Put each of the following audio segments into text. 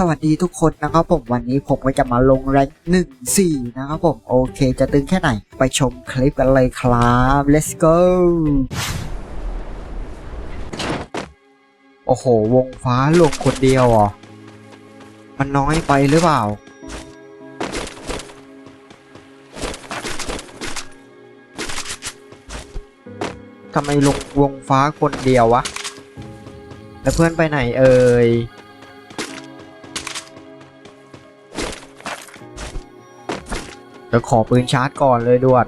สวัสดีทุกคนนะครับผมวันนี้ผมก็จะมาลงแรงหนึ่งสี่นะครับผมโอเค จะตึงแค่ไหน ไปชมคลิปกันเลยครับ let's go โอ้โห วงฟ้าลงคนเดียวเหรอมันน้อยไปหรือเปล่า ทำไมลงวงฟ้าคนเดียววะ แล้วเพื่อนไปไหนเอ่ย จะขอปืนชาร์จก่อนเลยด่วน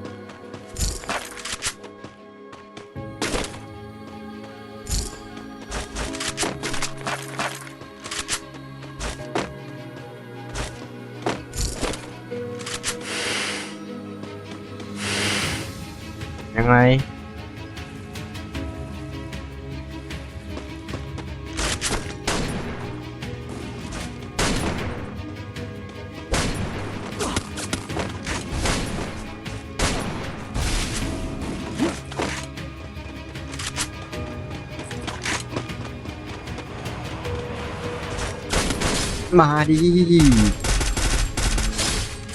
มาดี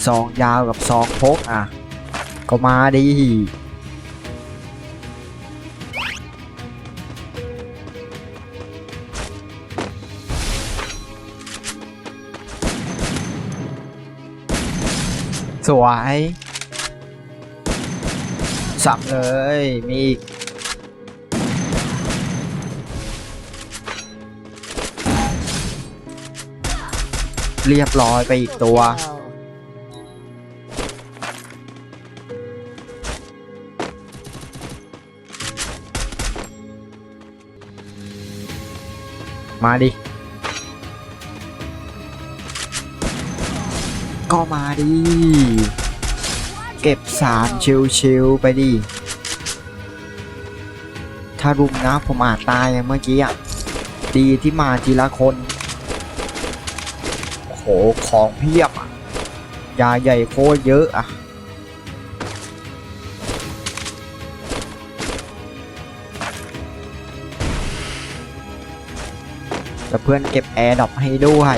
ซองยาวกับซองพกอะ ก็มาดีสวยสับเลย มีอีก เรียบร้อยไปอีกตัว มาดิ ก็มาดิ เก็บสามชิวๆไปดิ ถ้ารุมนะผมอาจตายเมื่อกี้อะ ดีที่มาทีละคน โอ้โหของเพียบอะยาใหญ่โคตรเยอะอะแต่เพื่อนเก็บแอร์ดรอปให้ด้วย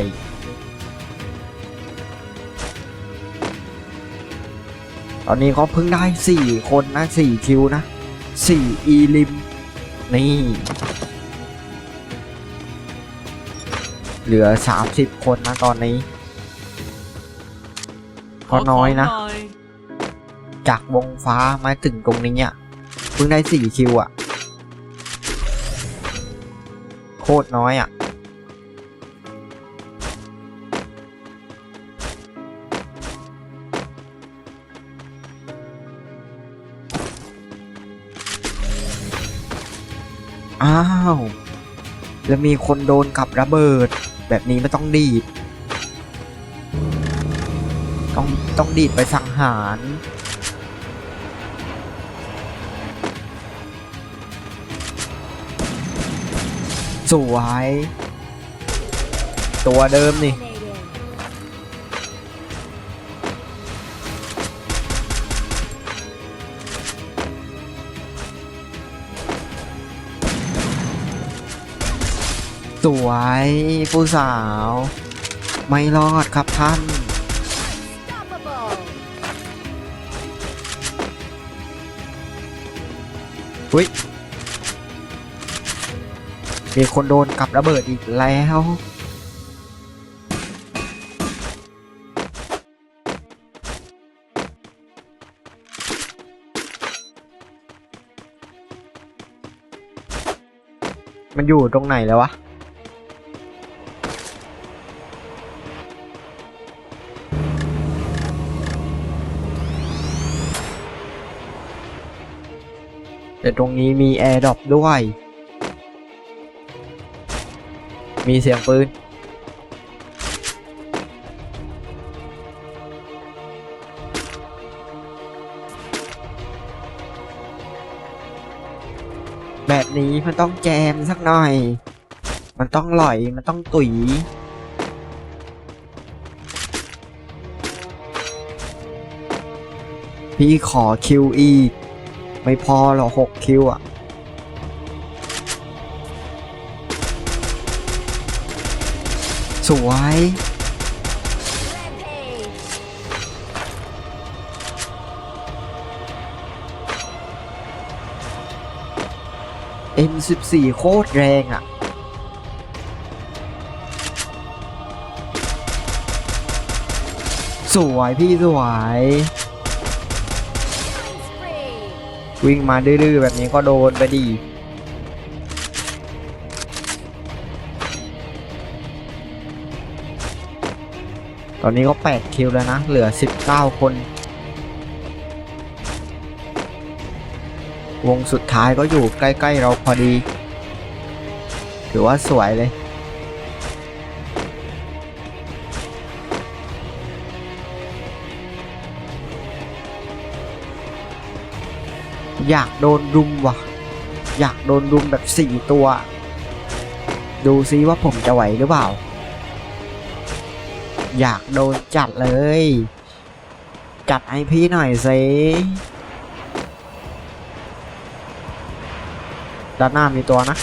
ตอนนี้เขาเพิ่งได้ 4 คนนะ 4 คิวนะ 4 อีลิม นี่ เหลือ 30 คนนะตอนนี้ ก็น้อยนะ จากวงฟ้ามาถึงตรงนี้อะเพิ่งได้4คิวอะ โคตรน้อยอะ อ้าว แล้วมีคนโดนกับระเบิด แบบนี้ไม่ต้องดีด ต้องต้องดีดไปสังหาร สวย ตัวเดิมนี่ วยผู้สาว ไม่รอดครับท่าน อุ้ยมีคนโดนกับระเบิดอีกแล้วมันอยู่ตรงไหนแล้ววะ แต่ตรงนี้มีแอร์ดรอปด้วย มีเสียงปืน แบบนี้มันต้องแจมสักหน่อย มันต้องหล่อย มันต้องตุ๋ยพี่ขอคิวอีก ไม่พอหรอกหกคิวอะสวย Rampage. M14 โคตรแรงอะ สวยพี่สวย วิ่งมาดื้อๆแบบนี้ก็โดนไปดี ตอนนี้ก็ 8 คิวแล้วนะ เหลือ 19 คน วงสุดท้ายก็อยู่ใกล้ ๆ เราพอดี ถือว่าสวยเลย อยากโดนรุมว่ะ อยากโดนรุมแบบสี่ตัว ดูซิว่าผมจะไหวหรือเปล่า อยากโดนจัดเลย จัดให้พี่หน่อยสิด้านหน้ามีตัวนะ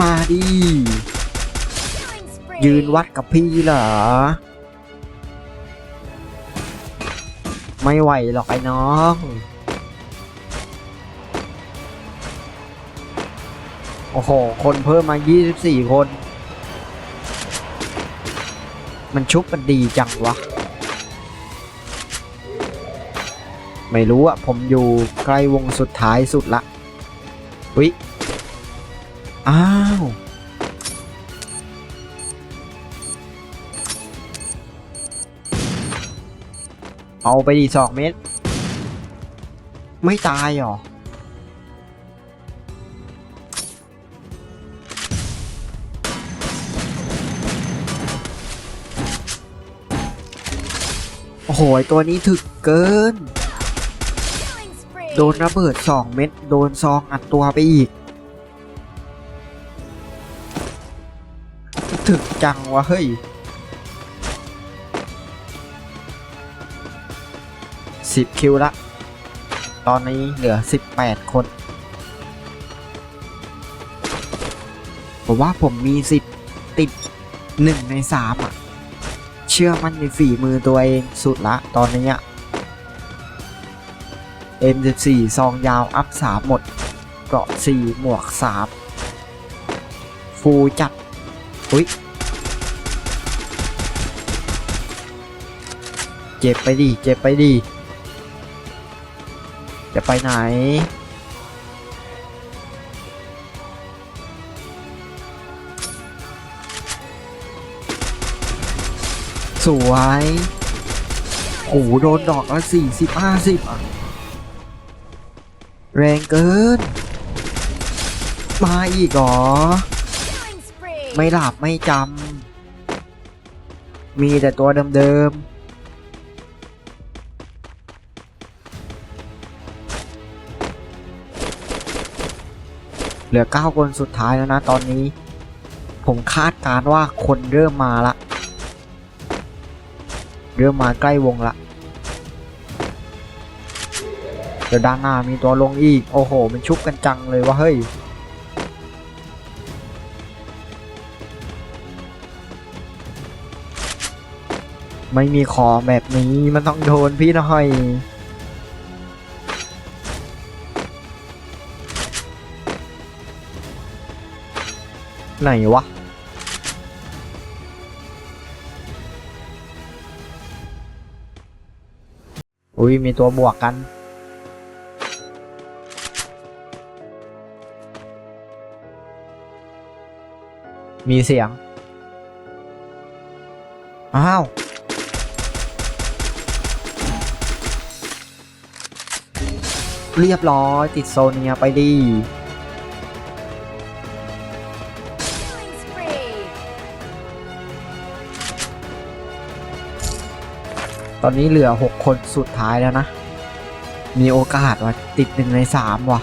มาดิ Killing spree. ยืนวัดกับพี่เหรอ ไม่ไหวหรอกไอ้น้อง โอ้โห คนเพิ่มมา 24 คน มันชุบมันดีจังวะ ไม่รู้อะผมอยู่ใกล้วงสุดท้ายสุดละวิ อ้าว เอาไปดีสองเม็ด ไม่ตายหรอ โอ้โห ตัวนี้ถึกเกิน โดนระเบิดสองเม็ด โดนซองอัดตัวไปอีก ถึกจังวะเฮ้ย สิบคิวละ ตอนนี้เหลือสิบแปดคน ผมว่าผมมีสิทธิ์ติดหนึ่งในสามอะ เชื่อมันในฝีมือตัวเองสุดละตอนนี้อะ M14 ซองยาวอัพ3หมด เกราะ4หมวก3ฟูจัด อุ้ย เจ็บไปดิ เจ็บไปดิ จะไปไหน สวยโอ้โหโดนดอกละสี่สิบห้าสิบอะ แรงเกิน มาอีกเหรอ ไม่หลับไม่จำ มีแต่ตัวเดิมๆ เหลือเก้าคนสุดท้ายแล้วนะตอนนี้ ผมคาดการว่าคนเริ่มมาละ เริ่มมาใกล้วงละเดี๋ยวด้านหน้ามีตัวลงอีก โอ้โห มันชุบกันจังเลยว่าเฮ้ย ไม่มีขอแบบนี้มันต้องโดนพี่หน่อยไหนวะ อุ้ยมีตัวบวกกันมีเสียง อ้าว เรียบร้อยติดโซเนียไปดีตอนนี้เหลือ 6 คนสุดท้ายแล้วนะ มีโอกาสว่าติดหนึ่งในสามว่ะ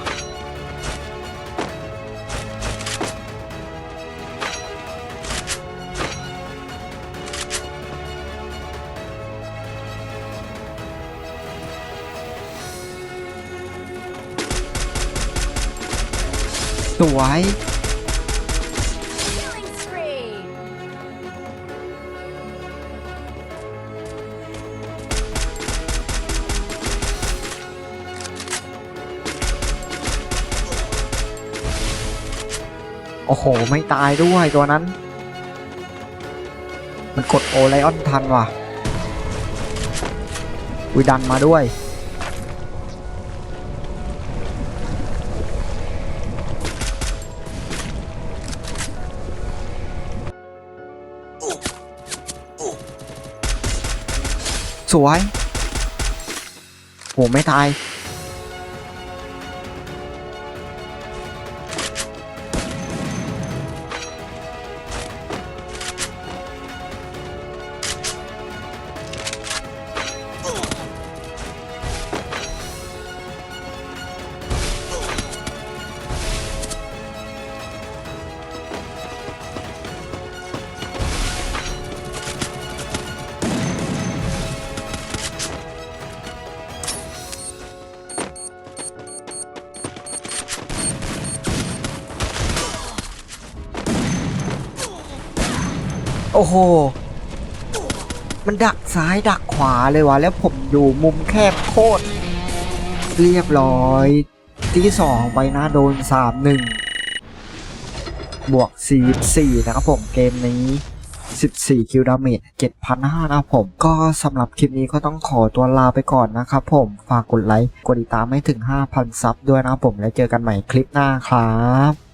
สวย โอ้โห ไม่ตายด้วยตัวนั้น มันกดโอไลออนทันว่ะวิดันมาด้วย สวยโหไม่ตาย อ้โห มันดักซ้ายดักขวาเลยวะแล้วผมอยู่มุมแคบโคตร เรียบร้อยที่สองไปนะโดนสามหนึ่งบวกสี่สี่นะครับผมเกมนี้ 14 คิวดาเมจ7,500นะผมก็สำหรับคลิปนี้ก็ต้องขอตัวลาไปก่อนนะครับผมฝากกดไลค์ กดติดตามให้ถึง 5,000 ซับด้วยนะครับผม แล้วเจอกันใหม่คลิปหน้าครับ